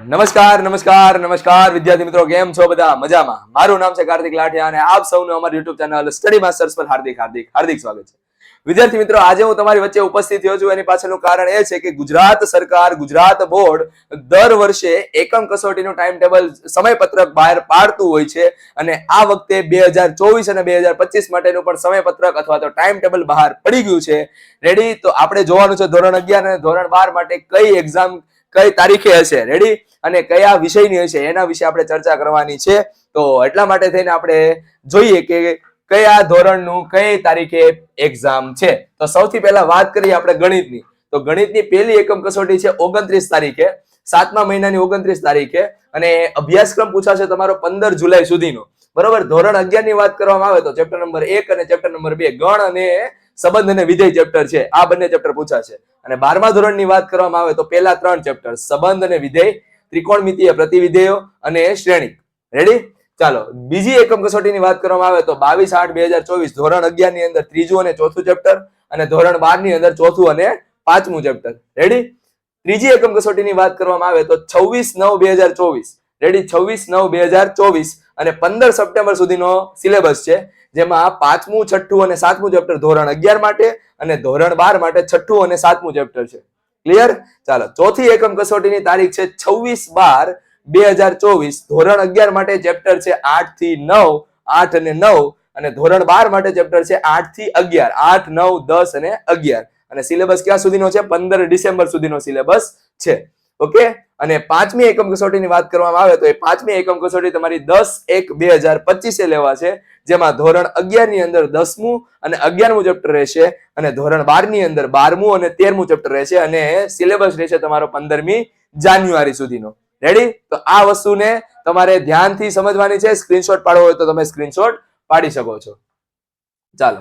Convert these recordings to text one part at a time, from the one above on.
નમસ્કાર નમસ્કાર નમસ્કાર. વિદ્યાર્થી મિત્રો, કેમ છો બધા? મજામાં? મારું નામ છે કાર્તિક લાઠિયા અને આપ સૌનું અમારી યુટ્યુબ ચેનલ સ્ટડી માસ્ટર્સ પર હાર્દિક હાર્દિક હાર્દિક સ્વાગત છે. વિદ્યાર્થી મિત્રો, આજે હું તમારી વચ્ચે ઉપસ્થિત થયો છું. એની પાછળનું કારણ એ છે કે ગુજરાત સરકાર, ગુજરાત બોર્ડ દર વર્ષે એકમ કસોટીનું ટાઈમ ટેબલ સમયપત્રક બહાર પાડતું હોય છે અને આ વખતે બે હજાર ચોવીસ અને બે હજાર પચીસ માટેનું પણ સમયપત્રક અથવા તો ટાઈમ ટેબલ બહાર પડી ગયું છે. રેડી તો આપણે જોવાનું છે ધોરણ અગિયાર અને ધોરણ બાર માટે કઈ એક્ઝામ કઈ તારીખે હશે? રેડી અને કયા વિષયની હશે? એના વિશે આપણે ચર્ચા કરવાની છે. તો એટલા માટે થઈને આપણે જોઈએ કે કયા ધોરણનું કઈ તારીખે એક્ઝામ છે. તો સૌથી પહેલા વાત કરીએ આપણે ગણિતની. તો ગણિતની પહેલી એકમ કસોટી છે ઓગણત્રીસ તારીખે. સાતમા મહિનાની ઓગણત્રીસ તારીખે. અને અભ્યાસક્રમ પૂછાશે તમારો પંદર જુલાઈ સુધીનો. બરોબર? ધોરણ અગિયારની વાત કરવામાં આવે તો ચેપ્ટર નંબર એક અને ચેપ્ટર નંબર બે. ગણ અને સંબંધ અને વિધેય ચેપ્ટર છે. આ બંને ચેપ્ટર પૂછાશે અને બારમા ધોરણની વાત કરવામાં આવે તો પહેલા ત્રણ ચેપ્ટર સંબંધ અને વિધેય, ત્રિકોણમિતીય પ્રતિવિધેયો અને શ્રેણી. રેડી ચાલો, બીજી એકમ કસોટીની વાત કરવામાં આવે તો બાવીસ આઠ બે ધોરણ અગિયારની અંદર ત્રીજું અને ચોથું ચેપ્ટર અને ધોરણ બારની અંદર ચોથું અને પાંચમું ચેપ્ટર રેડી ત્રીજી એકમ કસોટીની વાત કરવામાં આવે તો છવ્વીસ નવ બે હજાર ચોવીસ. રેડી છવ્વીસ નવ બે હજાર ચોવીસ અને પંદર સપ્ટેમ્બર સુધીનો સિલેબસ છે. જેમાં પાંચમું, છઠ્ઠું અને સાતમું ચેપ્ટર ધોરણ અગિયાર માટે અને ધોરણ બાર માટે છઠ્ઠું અને સાતમું ચેપ્ટર છે. ક્લિયર ચાલો, ચોથી એકમ કસોટીની તારીખ છે છવ્વીસ બાર બે હજાર ચોવીસ. ધોરણ અગિયાર માટે ચેપ્ટર છે આઠથી નવ, આઠ અને નવ. અને ધોરણ બાર માટે ચેપ્ટર છે આઠથી અગિયાર. આઠ, નવ, દસ અને અગિયાર. અને સિલેબસ ક્યાં સુધીનો છે? પંદર ડિસેમ્બર સુધીનો સિલેબસ છે. ઓકે અને પાંચમી એકમ કસોટીની વાત કરવામાં આવે તો એ પાંચમી એકમ કસોટી તમારી દસ એક બે હજાર પચીસે લેવા છે, જેમાં ધોરણ અગિયારની અંદર દસમું અને અગિયારમું ચેપ્ટર રહેશે અને ધોરણ બારની અંદર બારમું અને તેરમું ચેપ્ટર રહેશે અને સિલેબસ રહેશે તમારો પંદરમી જાન્યુઆરી સુધીનો. રેડી તો આ વસ્તુને તમારે ધ્યાનથી સમજવાની છે. સ્ક્રીનશોટ પાડવો હોય તો તમે સ્ક્રીનશોટ પાડી શકો છો. ચાલો,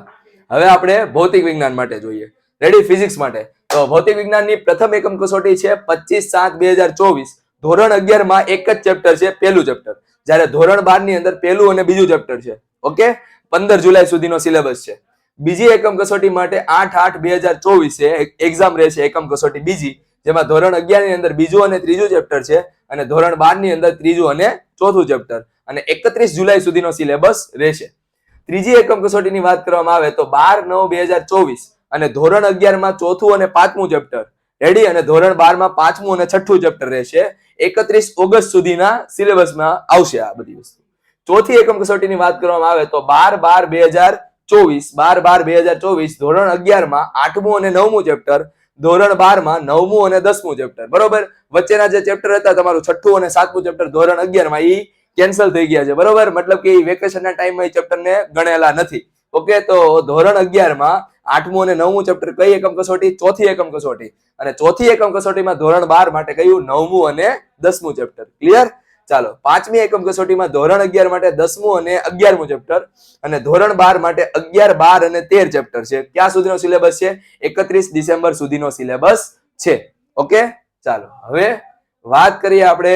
હવે આપણે ભૌતિક વિજ્ઞાન માટે જોઈએ. રેડી ફિઝિક્સ માટે. ભૌતિક વિજ્ઞાનની પ્રથમ એકમ કસોટી છે પચીસ સાત બે હજાર ચોવીસ. ધોરણ અગિયારમાં એક જ ચેપ્ટર છે, પહેલું ચેપ્ટર જ્યારે ધોરણ બારની અંદર પહેલું અને બીજું ચેપ્ટર છે. ઓકે? પંદર જુલાઈ સુધીનો સિલેબસ છે. બીજી એકમ કસોટી માટે આઠ આઠ બે હજાર ચોવીસ છે એક્ઝામ રહેશે એકમ કસોટી બીજી, જેમાં ધોરણ અગિયારની અંદર બીજું અને ત્રીજું ચેપ્ટર છે અને ધોરણ બારની અંદર ત્રીજું અને ચોથું ચેપ્ટર અને એકત્રીસ જુલાઈ સુધીનો સિલેબસ રહેશે. ત્રીજી એકમ કસોટીની વાત કરવામાં આવે તો બાર નવ બે હજાર ચોવીસ. અને ધોરણ અગિયારમાં ચોથું અને પાંચમું ચેપ્ટર રેડી અને ધોરણ બારમાં પાંચમું અને છઠ્ઠું ચેપ્ટર રહેશે. એકત્રીસ ઓગસ્ટ સુધીના સિલેબસમાં આવશે આ બધી વસ્તુ. ચોથી એકમ કસોટીની વાત કરવામાં આવે તો બાર બાર બે હજાર ચોવીસ, બાર બાર બે હજાર ચોવીસ, ધોરણ અગિયારમાં આઠમું અને નવમું ચેપ્ટર ધોરણ બારમાં નવમું અને દસમું ચેપ્ટર બરોબર? વચ્ચેના જે ચેપ્ટર હતા, તમારું છઠ્ઠું અને સાતમું ચેપ્ટર ધોરણ અગિયારમાં એ કેન્સલ થઈ ગયા છે. બરોબર? મતલબ કે એ વેકેશનના ટાઈમમાં એ ચેપ્ટરને ગણેલા નથી. ઓકે, તો ધોરણ અગિયારમાં આઠમું અને નવમું ચેપ્ટર કઈ એકમ કસોટી? ચોથી એકમ કસોટી. અને ચોથી એકમ કસોટીમાં ધોરણ બાર માટે કયું? નવમું અને દસમું ચેપ્ટર ક્લિયર ચાલો, પાંચમી એકમ કસોટીમાં ધોરણ અગિયાર માટે દસમું અને અગિયારમું ચેપ્ટર અને ધોરણ બાર માટે અગિયાર, બાર અને તેર ચેપ્ટર છે. ક્યાં સુધીનો સિલેબસ છે? એકત્રીસ ડિસેમ્બર સુધીનો સિલેબસ છે. ઓકે? ચાલો, હવે વાત કરીએ આપણે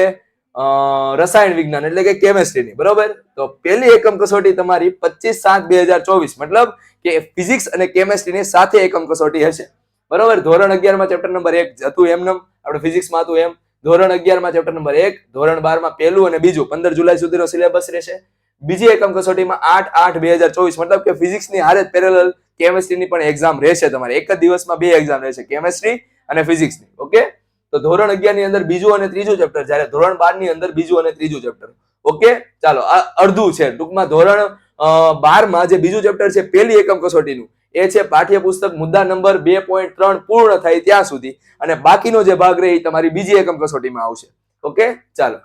રસાયણ વિજ્ઞાન એટલે કે કેમેસ્ટ્રીની બરોબર? તો પહેલી એકમ કસોટી તમારી પચીસ સાત બે હજાર ચોવીસ, મતલબ કે ફિઝિક્સ અને કેમેસ્ટ્રીની સાથે એકમ કસોટી હશે. બરોબર? ધોરણ અગિયારમાં ચેપ્ટર નંબર એક હતું એમનેમ આપણે ફિઝિક્સમાં હતું એમ. ધોરણ અગિયારમાં ચેપ્ટર નંબર એક, ધોરણ બારમાં પહેલું અને બીજું. પંદર જુલાઈ સુધીનો સિલેબસ રહેશે. બીજી એકમ કસોટીમાં આઠ આઠ બે હજાર ચોવીસ, મતલબ કે ફિઝિક્સની હારે જ પેરેલલ કેમેસ્ટ્રીની પણ એક્ઝામ રહેશે તમારે. એક જ દિવસમાં બે એક્ઝામ રહેશે કેમેસ્ટ્રી અને ફિઝિક્સની ઓકે તો ધોરણ અગિયારની અંદર બીજું અને ત્રીજું ચેપ્ટર જ્યારે ધોરણ બારની અંદર બીજું અને ત્રીજું ચેપ્ટર ઓકે ચાલો, આ અડધું છે. ટૂંકમાં ધોરણ બારમાં જે બીજું ચેપ્ટર છે, પેલી એકમ કસોટીનું, એ છે પાઠ્યપુસ્તક મુદ્દા નંબર બે પોઈન્ટ ત્રણ પૂર્ણ થાય ત્યાં સુધી. અને બાકીનો જે ભાગ રહે એ તમારી બીજી એકમ કસોટીમાં આવશે. ઓકે ચાલો.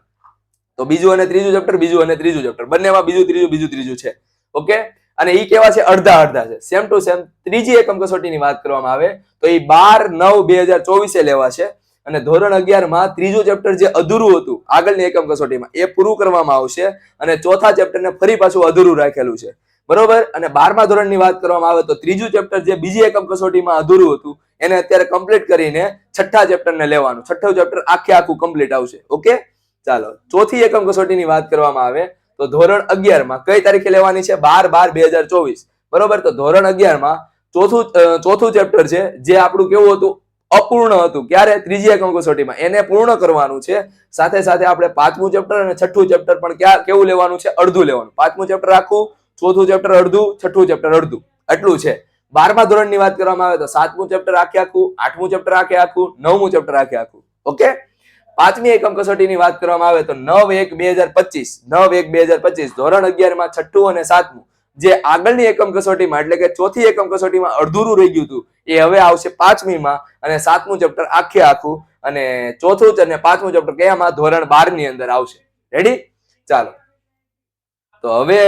તો બીજું અને ત્રીજું ચેપ્ટર બીજું અને ત્રીજું ચેપ્ટર બંનેમાં બીજું ત્રીજું બીજું ત્રીજું છે. ઓકે અને એ કેવા છે? અડધા અડધા છે. સેમ ટુ સેમ ત્રીજી એકમ કસોટીની વાત કરવામાં આવે તો એ બાર નવ બે હજાર ચોવીસે લેવા છે અને ધોરણ અગિયારમાં ત્રીજું ચેપ્ટર જે અધૂરું હતું, આગળની એકમ કસોટીમાં, એ પૂરું કરવામાં આવશે અને ચોથા ચેપ્ટરને ફરી પાછું અધૂરું રાખેલું છે. બરોબર? અને બારમા ધોરણની વાત કરવામાં આવે તો ત્રીજું ચેપ્ટર જે બીજી એકમ કસોટીમાં અધૂરું હતું, એને અત્યારે કમ્પ્લીટ કરીને છઠ્ઠા ચેપ્ટરને લેવાનું. છઠ્ઠું ચેપ્ટર આખે આખું કમ્પ્લીટ આવશે. ઓકે? ચાલો, ચોથી એકમ કસોટીની વાત કરવામાં આવે તો ધોરણ અગિયારમાં કઈ તારીખે લેવાની છે? બાર બાર બે હજાર ચોવીસ. બરોબર? તો ધોરણ અગિયારમાં ચોથું ચોથું ચેપ્ટર છે, જે આપણું કેવું હતું? અપૂર્ણ હતું. ક્યારે? ત્રીજી એકમ કસોટીમાં એને પૂર્ણ કરવાનું છે. સાથે સાથે આપણે પાંચમું ચેપ્ટર અને છઠ્ઠું ચેપ્ટર પણ ક્યાં, કેવું લેવાનું છે? અડધું લેવાનું. પાંચમું ચેપ્ટર આખું, ચોથું ચેપ્ટર અડધું, છઠ્ઠું ચેપ્ટર અડધું. એટલું છે. બારમા ધોરણની વાત કરવામાં આવે તો સાતમું ચેપ્ટર આખે આખું, આઠમું ચેપ્ટર આખે આખું, નવમું ચેપ્ટર આખે આખું. ઓકે? પાંચમી એકમ કસોટીની વાત કરવામાં આવે તો નવ એક બે હજાર પચીસ. નવ એક બે હજાર પચીસ. ધોરણ અગિયારમાં છઠ્ઠું અને સાતમું. જે આગળની એકમ કસોટીમાં, એટલે કે ચોથી એકમ કસોટીમાં અડધુરું રહી ગયું હતું, એ હવે આવશે પાંચમીમાં અને સાતમું ચેપ્ટર આખે આખું અને ચોથું અને પાંચમું ચેપ્ટર કયામાં? ધોરણ બારની અંદર આવશે. રેડી ચાલો. તો હવે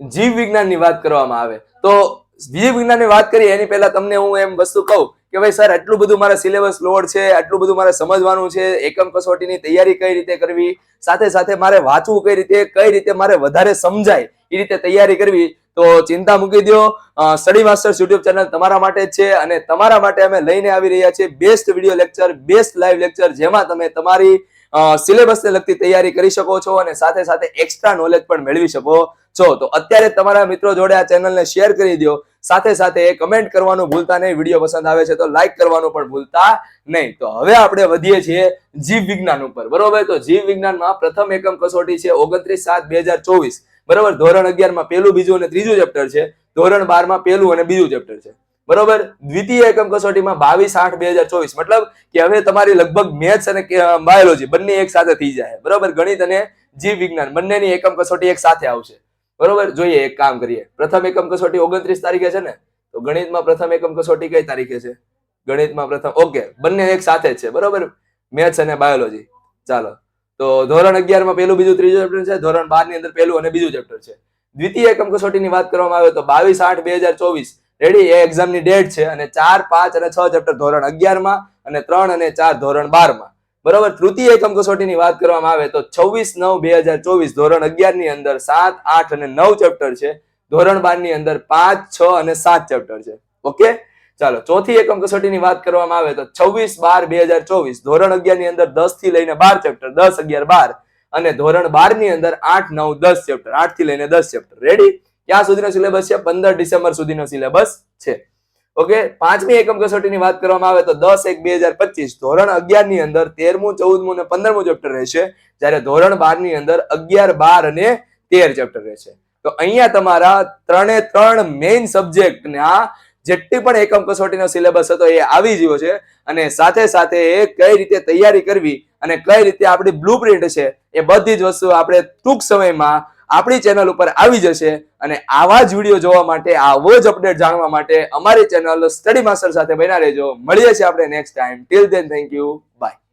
જીવ વિજ્ઞાનની વાત કરવામાં આવે. તો જીવ વિજ્ઞાનની વાત કરીએ, એની પહેલા તમને હું એમ વસ્તુ કહું કે ભાઈ, સર, આટલું બધું મારે સિલેબસ લોડ છે, આટલું બધું મારે સમજવાનું છે, એકમ કસોટીની તૈયારી કઈ રીતે કરવી? સાથે સાથે મારે વાંચવું કઈ રીતે? કઈ રીતે મારે વધારે સમજાય? એ રીતે તૈયારી કરવી, તો ચિંતા મૂકી દો સ્ટડી માસ્ટર્સ યુટ્યુબ ચેનલ તમારા માટે છે અને તમારા માટે અમે લઈને આવી રહ્યા છીએ best video lecture best live lecture જેમાં તમે તમારી સિલેબસને લગતી તૈયારી કરી શકો છો અને સાથે સાથે એક્સ્ટ્રા નોલેજ પણ મેળવી શકો છો. તો અત્યારે તમારા મિત્રો જોડે આ ચેનલને શેર કરી દો સાથે સાથે કમેન્ટ કરવાનું ભૂલતા નહીં વીડિયો પસંદ આવે છે તો લાઈક કરવાનું પણ ભૂલતા નહીં. તો હવે આપણે વધીએ છીએ જીવ વિજ્ઞાન ઉપર. બરોબર? તો જીવ વિજ્ઞાનમાં પ્રથમ એકમ કસોટી છે ઓગણત્રીસ સાત બે હજાર ચોવીસ. બરોબર? ધોરણ અગિયારમાં પહેલું, બીજું અને ત્રીજું ચેપ્ટર છે. ધોરણ બારમાં પહેલું અને બીજું ચેપ્ટર છે. બરોબર? દ્વિતીય એકમ કસોટીમાં બાવીસ આઠ બે હજાર ચોવીસ. મતલબ કે હવે તમારી લગભગ મેથ્સ અને બાયોલોજી બંને એક સાથે થઈ જાય. બરોબર? ગણિત અને જીવ વિજ્ઞાન બંનેની એકમ કસોટી એક સાથે આવશે. બરોબર? જોઈએ, એક કામ કરીએ. પ્રથમ એકમ કસોટી ઓગણત્રીસ તારીખે છે ને? તો ગણિતમાં પ્રથમ એકમ કસોટી કઈ તારીખે છે? ગણિતમાં પ્રથમ, ઓકે. બંને એક સાથે જ છે. બરોબર? મેથ્સ અને બાયોલોજી. ચાલો. તો ધોરણ અગિયારમાં પહેલું, બીજું, ત્રીજું ચેપ્ટર છે. ધોરણ બારની અંદર પહેલું અને બીજું ચેપ્ટર છે. દ્વિતીય એકમ કસોટીની વાત કરવામાં આવે તો બાવીસ આઠ બે હજાર ચોવીસ. રેડી એ એક્ઝામની ડેટ છે અને ચાર, પાંચ અને છ ચેપ્ટર ધોરણ અગિયારમાં અને ત્રણ અને ચાર ધોરણ બારમાં. બરોબર? તૃતીય એકમ કસોટીની વાત કરવામાં આવે તો છવ્વીસ નવ બે હજાર ચોવીસ ધોરણ અગિયારની અંદર સાત, આઠ અને નવ ચેપ્ટર છે. ધોરણ બારની અંદર પાંચ, છ અને સાત ચેપ્ટર છે. ઓકે ચાલો, ચોથી એકમ કસોટીની વાત કરવામાં આવે તો છવ્વીસ બાર બે હજાર ચોવીસ, ધોરણ અગિયારની અંદર દસથી લઈને બાર ચેપ્ટર દસ અગિયાર બાર, અને ધોરણ બારની અંદર આઠ, નવ, દસ ચેપ્ટર આઠથી લઈને દસ ચેપ્ટર રેડી ક્યાં સુધીનો સિલેબસ છે? પંદર ડિસેમ્બર સુધીનો સિલેબસ છે. ઓકે પાંચમી એકમ કસોટીની વાત કરવામાં આવે તો દસ એક બે હજાર પચીસ, ધોરણ અગિયારની અંદર તેરમું, ચૌદમું અને પંદરમું ચેપ્ટર રહેશે. જ્યારે ધોરણ બારની અંદર અગિયાર, બાર અને તેર ચેપ્ટર રહેશે. તો અહીંયા તમારા ત્રણે ત્રણ મેઇન સબ્જેક્ટના જેટલી પણ એકમ કસોટીનો સિલેબસ હતો એ આવી ગયો છે અને સાથે સાથે એ કઈ રીતે તૈયારી કરવી અને કઈ રીતે આપણી બ્લુ છે એ બધી જ વસ્તુ આપણે ટૂંક સમયમાં આપણી ચેનલ ઉપર આવી જશે અને આવા જ વીડિયો જોવા માટે, આવો જ અપડેટ જાણવા માટે અમારી ચેનલ સ્ટડી માસ્ટર સાથે બન્યા રહેજો. મળીએ છીએ આપણે next time till then thank you bye